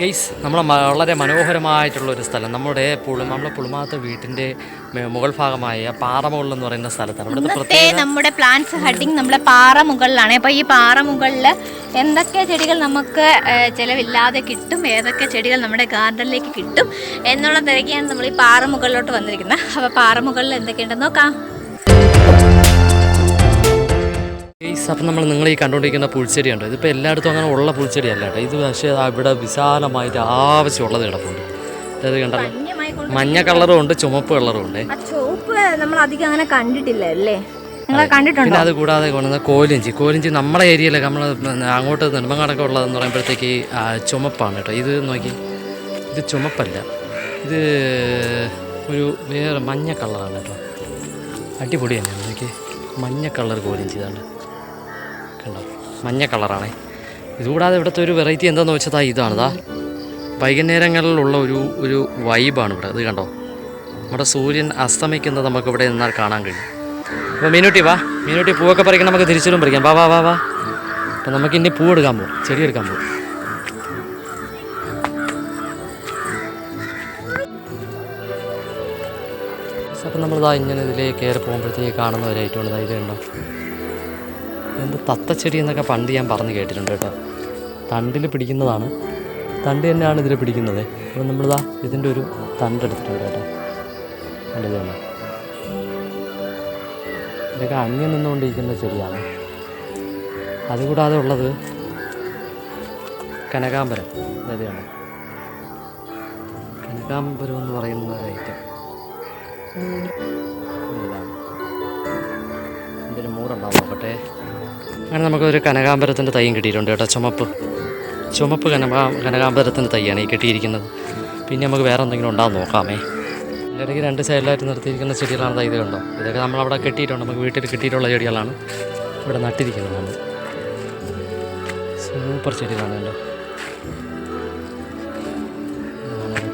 Guys നമ്മൾ വളരെ മനോഹരമായിട്ടുള്ളൊരു സ്ഥലം. നമ്മുടെ പുളി നമ്മുടെ പുളിമാത്ത വീട്ടിന്റെ മുകൾ ഭാഗമായ പാറമുകൾ എന്ന് പറയുന്ന സ്ഥലത്താണ്. ഇവിടുത്തെ നമ്മുടെ പ്ലാന്റ്സ് ഹഡിങ് നമ്മുടെ പാറ മുകളിലാണ്. അപ്പോൾ ഈ പാറ മുകളിൽ എന്തൊക്കെ ചെടികൾ നമുക്ക് ചിലവില്ലാതെ കിട്ടും? ഏതൊക്കെ ചെടികൾ നമ്മുടെ ഗാർഡനിലേക്ക് കിട്ടും? എന്നുള്ള തിരക്കിയാണ് നമ്മൾ ഈ പാറ മുകളിലോട്ട് വന്നിരിക്കുന്നത്. അപ്പോൾ പാറ മുകളിൽ എന്തൊക്കെയുണ്ടെന്ന് നോക്കാം. ഗെയ്സ് അപ്പം നമ്മൾ നിങ്ങൾ ഈ കണ്ടുകൊണ്ടിരിക്കുന്ന പുൽച്ചെടി ഉണ്ട് ഇതിപ്പോൾ എല്ലായിടത്തും അങ്ങനെ ഉള്ള പുൽച്ചെടി അല്ല കേട്ടോ. ഇത് പക്ഷേ ഇവിടെ വിശാലമായിട്ട് ആവശ്യമുള്ളത് കിടപ്പുണ്ട്. ഇത് കണ്ടല്ലോ മഞ്ഞ കളറും ഉണ്ട് ചുമപ്പ് കളറും ഉണ്ട്. ചുവപ്പ് നമ്മൾ അധികം അങ്ങനെ കണ്ടിട്ടില്ല അല്ലേ? പിന്നെ അത് കൂടാതെ കൊണ്ടുവന്ന കോലിഞ്ചി. കോലിഞ്ചി നമ്മുടെ ഏരിയയിലൊക്കെ നമ്മൾ അങ്ങോട്ട് നെടുമങ്ങാടൊക്കെ ഉള്ളതെന്ന് പറയുമ്പോഴത്തേക്ക് ചുമപ്പാണ് കേട്ടോ. ഇത് നോക്കി. ഇത് ചുമപ്പല്ല. ഇത് ഒരു വേറെ മഞ്ഞ കളറാണ് കേട്ടോ. അടിപൊളി തന്നെയാണ്. നോക്കി. മഞ്ഞ കളർ കോലിഞ്ചി ഇതാണ്. കണ്ടോ മഞ്ഞ കളറാണേ. ഇതുകൂടാതെ ഇവിടുത്തെ ഒരു വെറൈറ്റി എന്താണെന്ന് വെച്ചതാ ഇതാണ് ഇതാ വൈകുന്നേരങ്ങളിലുള്ള ഒരു ഒരു വൈബാണ് ഇവിടെ. ഇത് കണ്ടോ? നമ്മുടെ സൂര്യൻ അസ്തമിക്കുന്നത് നമുക്കിവിടെ നിന്നാൽ കാണാൻ കഴിയും. അപ്പോൾ മീനൂട്ടി വാ. മീനൂട്ടി പൂവൊക്കെ പറിക്കാൻ നമുക്ക് തിരിച്ചിടും പറിക്കാം. വാ വാ വാ വാ. അപ്പം നമുക്ക് ഇനി പൂ എടുക്കാൻ പോകും ചെടി എടുക്കാൻ പോകും അപ്പം നമ്മളിതാ ഇങ്ങനെ ഇതിലേക്ക് കയറി പോകുമ്പോഴത്തേക്ക് കാണുന്ന ഒരു ഐറ്റം ഉണ്ടോ. എന്ത് തത്തച്ചെടി എന്നൊക്കെ പണ്ട് ഞാൻ പറഞ്ഞു കേട്ടിട്ടുണ്ട് കേട്ടോ. തണ്ടിൽ പിടിക്കുന്നതാണ്. തണ്ട് തന്നെയാണ് ഇതിൽ പിടിക്കുന്നത്. അപ്പോൾ നമ്മളിതാ ഇതിന്റെ ഒരു തണ്ട് എടുത്തിട്ടുണ്ട് കേട്ടോ. കണ്ടത് തന്നെ ഇതൊക്കെ അന്യം നിന്നുകൊണ്ടിരിക്കുന്ന ചെടിയാണ്. അതുകൂടാതെ ഉള്ളത് കനകാംബരം. ഇതാണ് കനകാംബരം എന്ന് പറയുന്ന ഒരു ഐറ്റം ഇതാണ്. ഇതിന്റെ മൂടുണ്ടാവും. നോക്കട്ടെ. അങ്ങനെ നമുക്കൊരു കനകാമ്പരത്തിന്റെ തൈയും കിട്ടിയിട്ടുണ്ട് കേട്ടോ. ചുമപ്പ്. ചുമപ്പ് കനകാ കനകാമ്പരത്തിന്റെ തൈയാണ് ഈ കിട്ടിയിരിക്കുന്നത്. പിന്നെ നമുക്ക് വേറെ എന്തെങ്കിലും ഉണ്ടാകും നോക്കാമേ. ഇടയ്ക്ക് രണ്ട് സൈഡിലായിട്ട് നിർത്തിയിരിക്കുന്ന ചെടികളാണ് ഇത് കണ്ടോ? ഇതൊക്കെ നമ്മളവിടെ കെട്ടിയിട്ടുണ്ട്. നമുക്ക് വീട്ടിൽ കിട്ടിയിട്ടുള്ള ചെടികളാണ് ഇവിടെ നട്ടിരിക്കുന്നത് നമ്മൾ. സൂപ്പർ ചെടികളാണ് ഇതാണ്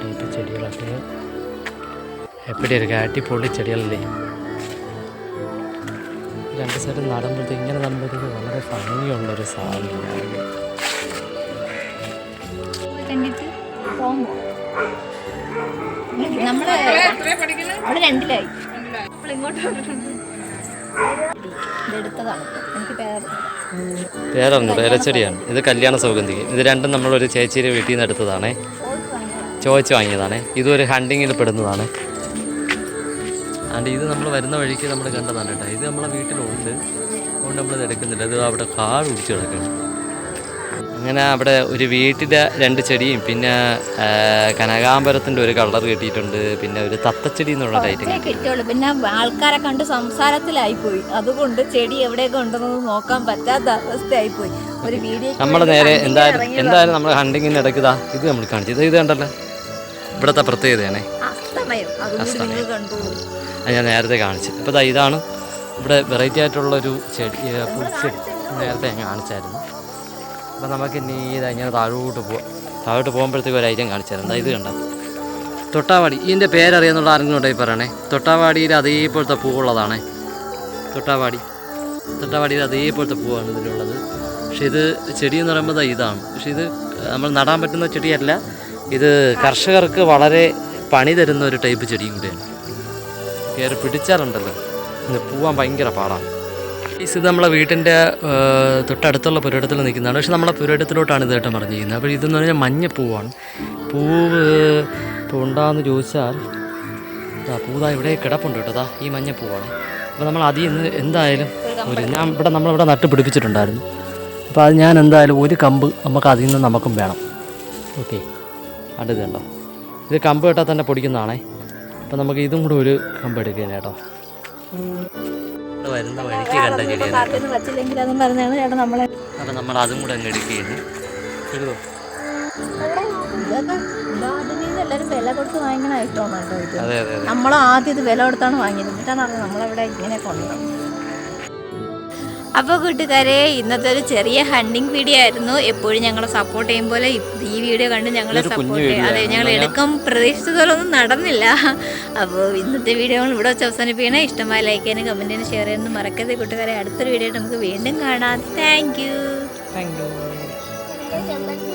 ടൈപ്പ് ചെടികളൊക്കെ എപ്പിടി ചെടികളല്ലേ? രണ്ട് സൈഡ് നടുമ്പോഴത്തേക്ക് ഇങ്ങനെ നടുമ്പോഴത്തേക്ക് വളരെ ഭംഗിയുള്ളൊരു സാധനമാണ് കണ്ടിട്ട് പേരച്ചെടിയാണ് നമ്മൾ അവിടെ രണ്ടിലായി. നമ്മൾ ഇങ്ങോട്ട് വന്നിട്ടുണ്ട്. ഇതെടുത്തതാണ് എനിക്ക് പേര്. പേരറിഞ്ഞൂടെ ഇലച്ചെടിയാണ്. ഇത് കല്യാണ സൗഗന്ധിക ഇത് രണ്ടും നമ്മളൊരു ചേച്ചിയുടെ വീട്ടിൽ നിന്ന് എടുത്തതാണേ ചോദിച്ച് വാങ്ങിയതാണേ. ഇതൊരു ഹണ്ടിങ്ങിൽ പെടുന്നതാണ്. ആണ്ട് ഇത് നമ്മൾ വരുന്ന വഴിക്ക് നമ്മൾ കണ്ടതാണ് കേട്ടോ. ഇത് നമ്മളെ വീട്ടിലുണ്ട്. അതുകൊണ്ട് നമ്മളിത് എടുക്കുന്നില്ല. ഇത് അവിടെ കാട് പിടിച്ച് കിടക്കുകയാണ്. അങ്ങനെ അവിടെ ഒരു വീട്ടിലെ രണ്ട് ചെടിയും പിന്നെ കനകാമ്പരത്തിന്റെ ഒരു കളർ കിട്ടിയിട്ടുണ്ട്. പിന്നെ ഒരു തത്തച്ചെടി എന്നുള്ള ടൈറ്റും കിട്ടുള്ളൂ പിന്നെ ആൾക്കാരെ കണ്ട് സംസാരത്തിലായി പോയി അതുകൊണ്ട് ചെടി എവിടെയൊക്കെ ഉണ്ടെന്ന് നോക്കാൻ പറ്റാത്ത അവസ്ഥയായി പോയി ഒരു വീഡിയോ നമ്മൾ നേരെ എന്തായാലും എന്തായാലും നമ്മൾ ഹണ്ടിങ്ങിന് ഇടയ്ക്കതാ. ഇത് നമ്മൾ കാണിച്ചു. ഇത് ഇത് കണ്ടല്ലോ ഇവിടുത്തെ പ്രത്യേകതയാണേ അസ്തമയം. അതുകൊണ്ട് നിങ്ങൾ കണ്ടു അത് ഞാൻ നേരത്തെ കാണിച്ചു അപ്പോൾ ഇതാണ് ഇവിടെ വെറൈറ്റി ആയിട്ടുള്ളൊരു ചെടി പൂച്ചെടി നേരത്തെ ഞാൻ കാണിച്ചായിരുന്നു. അപ്പോൾ നമുക്ക് ഇനി ഇതാ ഇങ്ങനെ താഴോട്ട് പോവാം. താഴോട്ട് പോകുമ്പോഴത്തേക്ക് ഒരു ഐറ്റം കാണിച്ചായിരുന്നു. ഇത് കണ്ടോ? തൊട്ടാവാടി. ഇതിന്റെ പേരറിയാന്നുള്ള ആരെങ്കിലും ഉണ്ടെങ്കിൽ പറയണേ? തൊട്ടാവാടിയിൽ അതേപോലത്തെ പൂവുള്ളതാണേ. തൊട്ടാവാടി. തൊട്ടാവാടിയിൽ അതേപോലത്തെ പൂവാണ് ഇതിലുള്ളത്. പക്ഷേ ഇത് ചെടി എന്ന് പറയുമ്പോൾ ഇതാണ്. പക്ഷേ ഇത് നമ്മൾ നടാൻ പറ്റുന്ന ചെടിയല്ല. ഇത് കർഷകർക്ക് വളരെ പണി തരുന്ന ഒരു ടൈപ്പ് ചെടിയും കൂടിയാണ്. കയറി പിടിച്ചാലുണ്ടല്ലോ. പോവാൻ ഭയങ്കര പാടാണ് ഇത് നമ്മളെ വീട്ടിന്റെ തൊട്ടടുത്തുള്ള പുരയിടത്തിൽ നിൽക്കുന്നതാണ്. പക്ഷെ നമ്മളെ പുരയിടത്തിലോട്ടാണ് ഇതായിട്ട് പറഞ്ഞിരിക്കുന്നത് അപ്പോൾ ഇതെന്ന് പറഞ്ഞാൽ മഞ്ഞപ്പൂവാണ് പൂവ് ഇപ്പോൾ ഉണ്ടാകുന്ന ചോദിച്ചാൽ ആ പൂതാ ഇവിടെ കിടപ്പുണ്ട് കേട്ടോ. ഈ മഞ്ഞപ്പൂവാണ് അപ്പോൾ നമ്മൾ അതിൽ നിന്ന് എന്തായാലും ഒരു ഞാൻ ഇവിടെ നമ്മളിവിടെ നട്ട് പിടിപ്പിച്ചിട്ടുണ്ടായിരുന്നു അപ്പോൾ അത് ഞാൻ എന്തായാലും ഒരു കമ്പ് നമുക്ക് അതിൽ നിന്ന് നമുക്കും വേണം. ഓക്കെ. അടുത്തുണ്ടോ ഇത് കമ്പ് കേട്ടാൽ തന്നെ പൊടിക്കുന്നതാണേ. അപ്പം നമുക്ക് ഇതും കൂടെ ഒരു കമ്പ് കേട്ടോ. വരുന്ന വഴിക്ക് കണ്ട ചെടിയാണ് അപ്പം നമ്മൾ അതും കൂടെ അങ്ങ് എടുക്കുകയാണ്. നിന്ന് എല്ലാവരും വില കൊടുത്ത് വാങ്ങിക്കണ ഐറ്റമാണ് കേട്ടോ നമ്മൾ ആദ്യം ഇത് വില കൊടുത്താണ് വാങ്ങിയത്. എന്നിട്ടാണ് നമ്മളവിടെ ഇങ്ങനെ കൊണ്ടുവന്നത്. അപ്പോൾ കൂട്ടുകാരെ ഇന്നത്തെ ഒരു ചെറിയ ഹണ്ടിങ് വീഡിയോ ആയിരുന്നു. എപ്പോഴും ഞങ്ങളെ സപ്പോർട്ട് ചെയ്യും പോലെ ഈ വീഡിയോ കണ്ട് ഞങ്ങളെ സപ്പോർട്ട് ചെയ്യും. അതെ ഞങ്ങൾ എടുക്കാൻ പ്രതീക്ഷിച്ചതുപോലൊന്നും നടന്നില്ല. അപ്പോൾ ഇന്നത്തെ വീഡിയോ നമ്മൾ ഇവിടെ വെച്ച് അവസാനിപ്പിക്കണേ ഇഷ്ടമായ ലൈക്ക് ചെയ്യാനും കമന്റ് ചെയ്യാനും ഷെയർ ചെയ്യാനും മറക്കരുത് കൂട്ടുകാരെ. അടുത്തൊരു വീഡിയോ ആയിട്ട് നമുക്ക് വീണ്ടും കാണാം. Thank you thank you